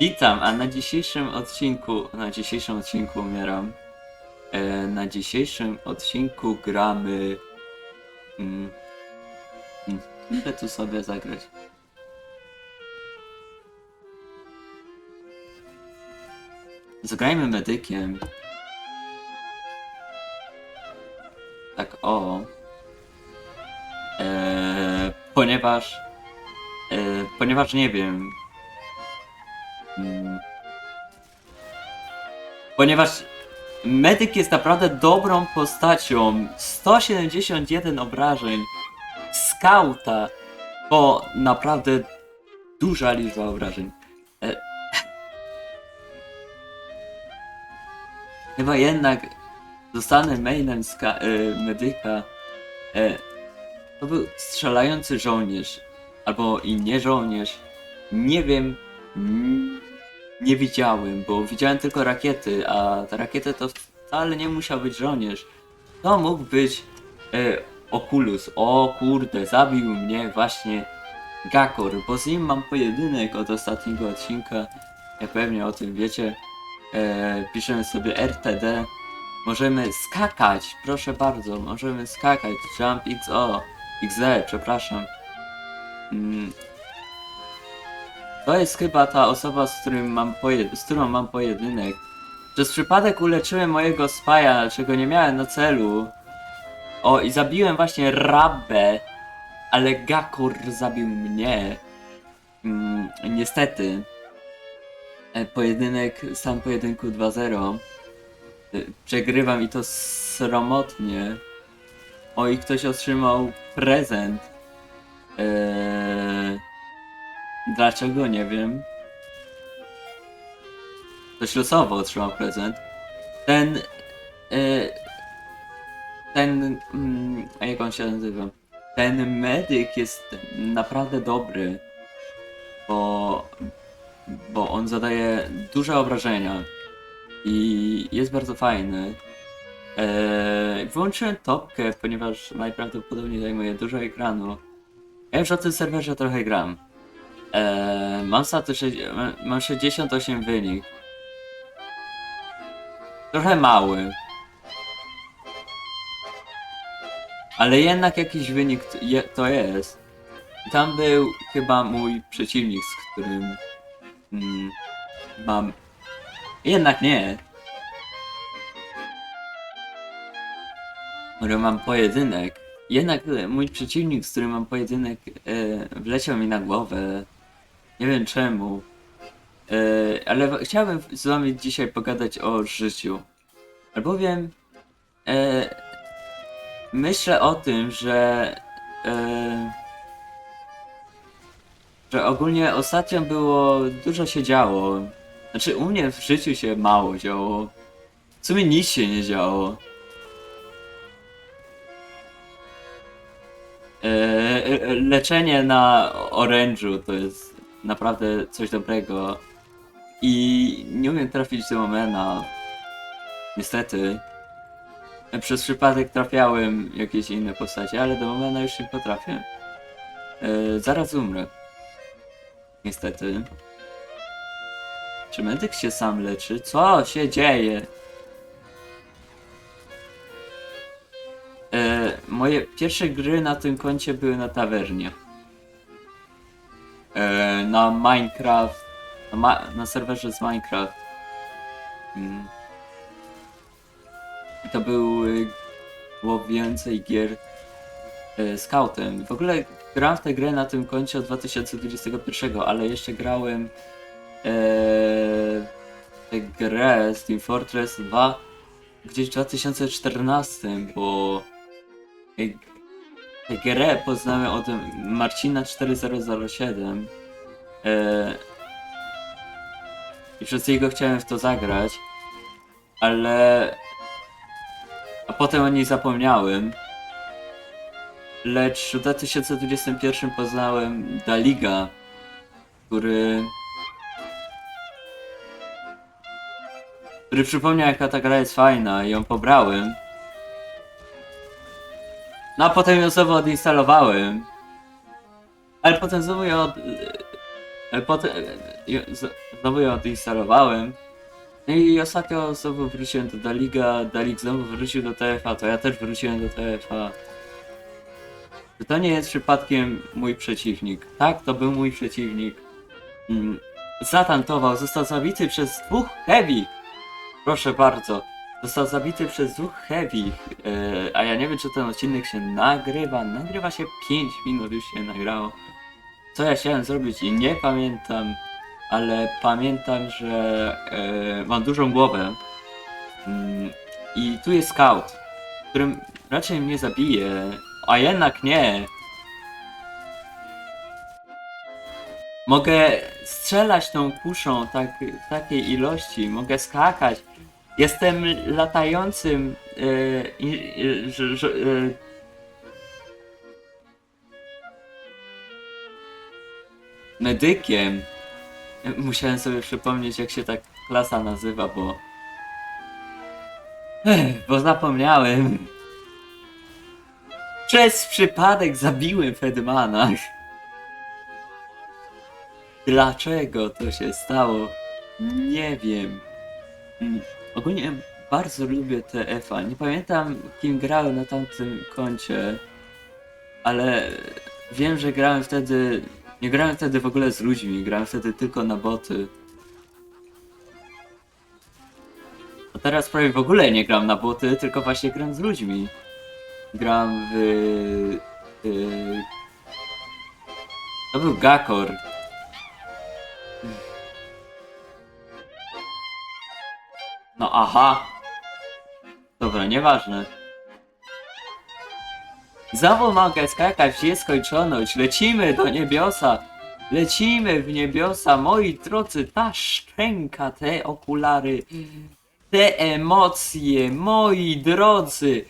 Witam, a na dzisiejszym odcinku, na dzisiejszym odcinku umieram. E, na dzisiejszym odcinku gramy... Mm, mm, tu sobie zagrać? Zagrajmy medykiem. Tak, o. E, ponieważ... E, ponieważ nie wiem. Ponieważ medyk jest naprawdę dobrą postacią. 171 obrażeń. Skauta. To naprawdę duża liczba obrażeń. E... Chyba jednak zostanę mainem ska- e, medyka. E... To był strzelający żołnierz. Albo i nie żołnierz. Nie wiem. Mm, Nie widziałem, bo widziałem tylko rakiety, a te rakiety to wcale nie musiał być żołnierz. To mógł być e, Oculus. O kurde, zabił mnie właśnie Gakor, bo z nim mam pojedynek od ostatniego odcinka. Jak pewnie o tym wiecie. E, piszemy sobie RTD. Możemy skakać, proszę bardzo, możemy skakać. Jump XO, XZ, przepraszam. Mm, to jest chyba ta osoba, z, którym mam z którą mam pojedynek. Przez przypadek uleczyłem mojego spaja, czego nie miałem na celu. O, i zabiłem właśnie Rabbę, ale Gakur zabił mnie. Mm, niestety. E, Pojedynek, stan pojedynku 2-0. E, Przegrywam i to sromotnie. O, i ktoś otrzymał prezent. Eee... Dlaczego? Nie wiem. Ktoś losowo otrzymał prezent. Ten. y, ten. Mm, a jak on się nazywa? Ten medyk jest naprawdę dobry. Bo. Bo on zadaje duże obrażenia. I jest bardzo fajny. Eee, wyłączyłem topkę, ponieważ najprawdopodobniej zajmuje dużo ekranu. Ja już o tym serwerze trochę gram. Eee, mam status, mam 68 wynik. Trochę mały. Ale jednak jakiś wynik to jest. Tam był chyba mój przeciwnik, z którym mm, mam. Jednak nie. Może mam pojedynek. Jednak mój przeciwnik, z którym mam pojedynek, e, wleciał mi na głowę. Nie wiem czemu. E, ale chciałbym z wami dzisiaj pogadać o życiu. Albowiem e, myślę o tym, że e, że ogólnie ostatnio było dużo się działo. Znaczy u mnie w życiu się mało działo. W sumie nic się nie działo. E, leczenie na orężu to jest naprawdę coś dobrego. I nie umiem trafić do Momena. Niestety. Przez przypadek trafiałem jakieś inne postacie, ale do Momena już nie potrafię. E, zaraz umrę. Niestety. Czy medyk się sam leczy? Co się dzieje? E, moje pierwsze gry na tym koncie były na tawernie. E, na Minecraft. Na, ma na serwerze z Minecraft. Mm. I to były było więcej gier e, scoutem. W ogóle gram w tę grę na tym koncie od 2021, ale jeszcze grałem e, tę grę z Team Fortress 2 gdzieś w 2014, bo e, grę poznałem od Marcina 4007 e, i przez niego chciałem w to zagrać, ale a potem o niej zapomniałem. Lecz w 2021 poznałem Daliga, który który przypomniał jaka ta gra jest fajna i ją pobrałem. No a potem ją znowu odinstalowałem. Ale potem znowu ją od... E, Potem e, znowu ją odinstalowałem. No i ostatnio znowu wróciłem do Daliga, Dalig znowu wrócił do TFA, to ja też wróciłem do TFA. Czy to nie jest przypadkiem mój przeciwnik? Tak, to był mój przeciwnik. Mm, Zatantował, został zabity przez dwóch heavy. Proszę bardzo. Został zabity przez dwóch heavy. E, a ja nie wiem, czy ten odcinek się nagrywa. Nagrywa się 5 minut, już się nagrało. Co ja chciałem zrobić i nie pamiętam, ale pamiętam, że e, mam dużą głowę. Mm, I tu jest scout, którym raczej mnie zabije, a jednak nie. Mogę strzelać tą kuszą tak, takiej ilości, mogę skakać. Jestem latającym że- że- e, medykiem. Musiałem sobie przypomnieć, jak się ta klasa nazywa, bo. Bo zapomniałem. Przez przypadek zabiłem Fedmana. Dlaczego to się stało? Nie wiem. Ogólnie bardzo lubię TF-a. Nie pamiętam, kim grałem na tamtym koncie, ale wiem, że grałem wtedy. Nie grałem wtedy w ogóle z ludźmi, grałem wtedy tylko na boty. A teraz prawie w ogóle nie gram na boty, tylko właśnie gram z ludźmi. Gram w. y, to był Gakor. No aha. Dobra, nieważne. Znowu mogę skakać w nieskończoność. Lecimy do niebiosa. Lecimy w niebiosa, moi drodzy. Ta szczęka, te okulary, te emocje, moi drodzy.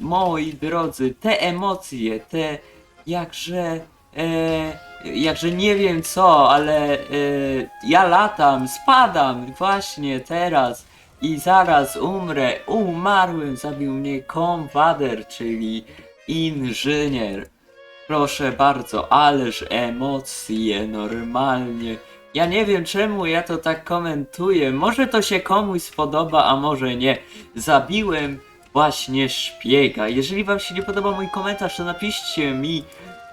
Moi drodzy, te emocje, te jakże. E, jakże nie wiem co, ale e, ja latam, spadam właśnie teraz i zaraz umrę. Umarłem, zabił mnie komwader, czyli inżynier. Proszę bardzo, ależ emocje, normalnie. Ja nie wiem czemu ja to tak komentuję. Może to się komuś spodoba, a może nie. Zabiłem właśnie szpiega. Jeżeli wam się nie podoba mój komentarz, to napiszcie mi,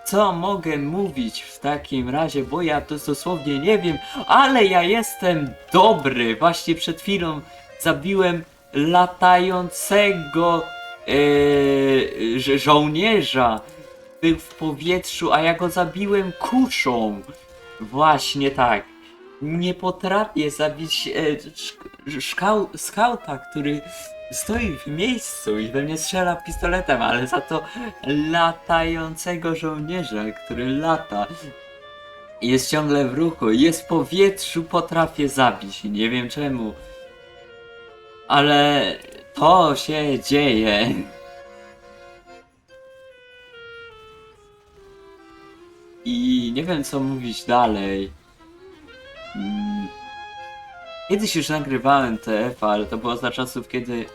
co mogę mówić w takim razie, bo ja to dosłownie nie wiem, ale ja jestem dobry. Właśnie przed chwilą zabiłem latającego żo- żołnierza. Był w powietrzu, a ja go zabiłem kuszą. Właśnie tak. Nie potrafię zabić e, szk- szkał, skauta, który stoi w miejscu i we mnie strzela pistoletem, ale za to latającego żołnierza, który lata. Jest ciągle w ruchu, jest w powietrzu, potrafię zabić. Nie wiem czemu. Ale to się dzieje. I nie wiem co mówić dalej. Mm. Kiedyś już nagrywałem TF, ale to było za czasów, kiedy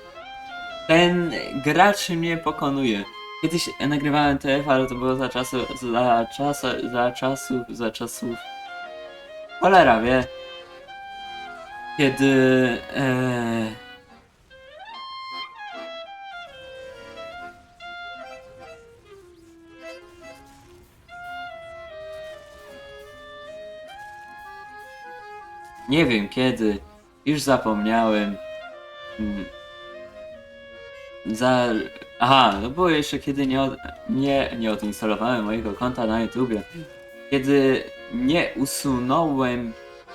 ten gracz mnie pokonuje. Kiedyś nagrywałem TF, ale to było za czasów, za czas, za czasów, za czasów. Cholera wie. Kiedy. E... Nie wiem kiedy. Już zapomniałem. Mm. Za. Aha, to było jeszcze kiedy nie, od... nie, nie odinstalowałem mojego konta na YouTubie. Kiedy nie usunąłem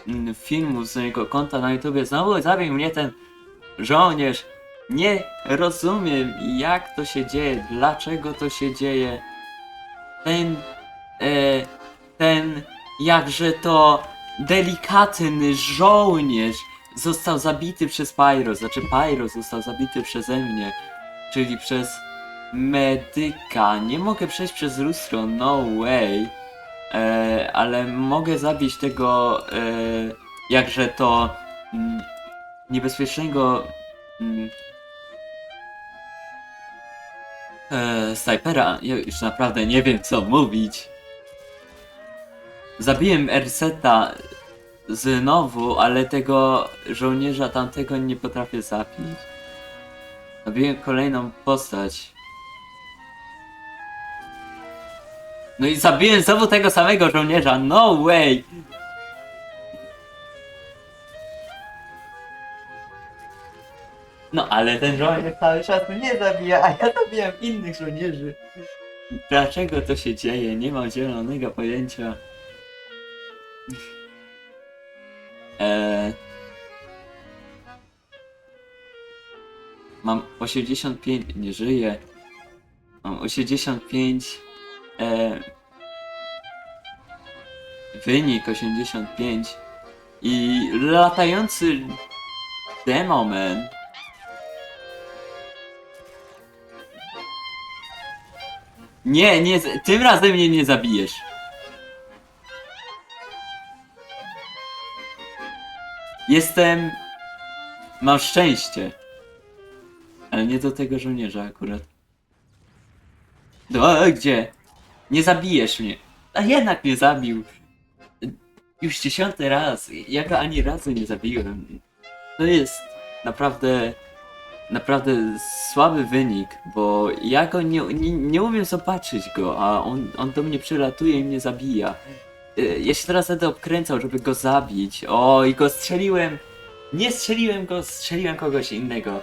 mm, filmu z mojego konta na YouTubie, znowu zabił mnie ten żołnierz. Nie rozumiem jak to się dzieje, dlaczego to się dzieje. Ten. E, ten. Jakże to delikatny żołnierz został zabity przez Pyro, znaczy Pyro został zabity przeze mnie, czyli przez medyka. Nie mogę przejść przez lustro, no way. E, ale mogę zabić tego, e, jakże to mm, niebezpiecznego mm, e, snajpera. Ja już naprawdę nie wiem co mówić. Zabiłem Erseta znowu, ale tego żołnierza tamtego nie potrafię zabić. Zabiłem kolejną postać. No i zabiłem znowu tego samego żołnierza, no way! No ale ten żołnierz cały czas mnie zabija, a ja zabijam innych żołnierzy. Dlaczego to się dzieje? Nie mam zielonego pojęcia. Eee... Mam 85, nie żyję. Mam 85. Eee... Wynik 85. I latający Demoman. Nie, nie, tym razem mnie nie zabijesz. Jestem. Mam szczęście. Ale nie do tego żołnierza akurat. No, gdzie? Nie zabijesz mnie. A jednak mnie zabił. Już dziesiąty raz. Ja go ani razu nie zabiłem. To jest naprawdę. Naprawdę słaby wynik, bo ja go nie, nie, nie umiem zobaczyć go, a on, on do mnie przylatuje i mnie zabija. Y, Ja się teraz będę obkręcał, żeby go zabić. O, i go strzeliłem. Nie strzeliłem go, strzeliłem kogoś innego.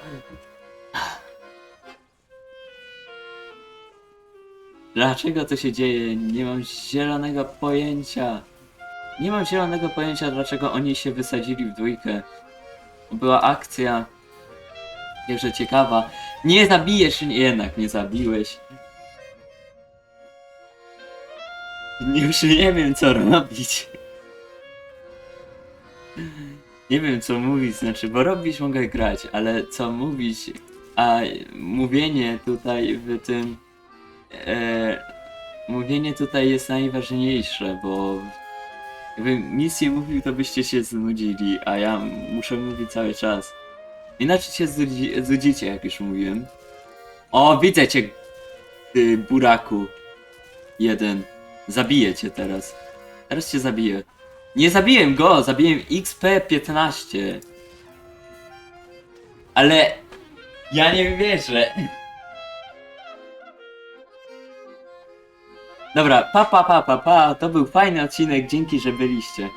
Dlaczego to się dzieje? Nie mam zielonego pojęcia. Nie mam zielonego pojęcia, dlaczego oni się wysadzili w dwójkę. Była akcja. Jakże ciekawa. Nie zabijesz jednak nie zabiłeś. Już nie wiem co robić. Nie wiem co mówić, znaczy, bo robić mogę grać, ale co mówić, a mówienie tutaj w tym. E, mówienie tutaj jest najważniejsze, bo gdybym nic nie mówił, to byście się znudzili, a ja muszę mówić cały czas. Inaczej się znudzi, znudzicie, jak już mówiłem. O, widzę cię, ty buraku. Jeden. Zabiję cię teraz. Teraz cię zabiję. Nie zabiłem go, zabiłem XP15. Ale ja nie wierzę. Dobra, pa pa pa pa pa, to był fajny odcinek, dzięki, że byliście.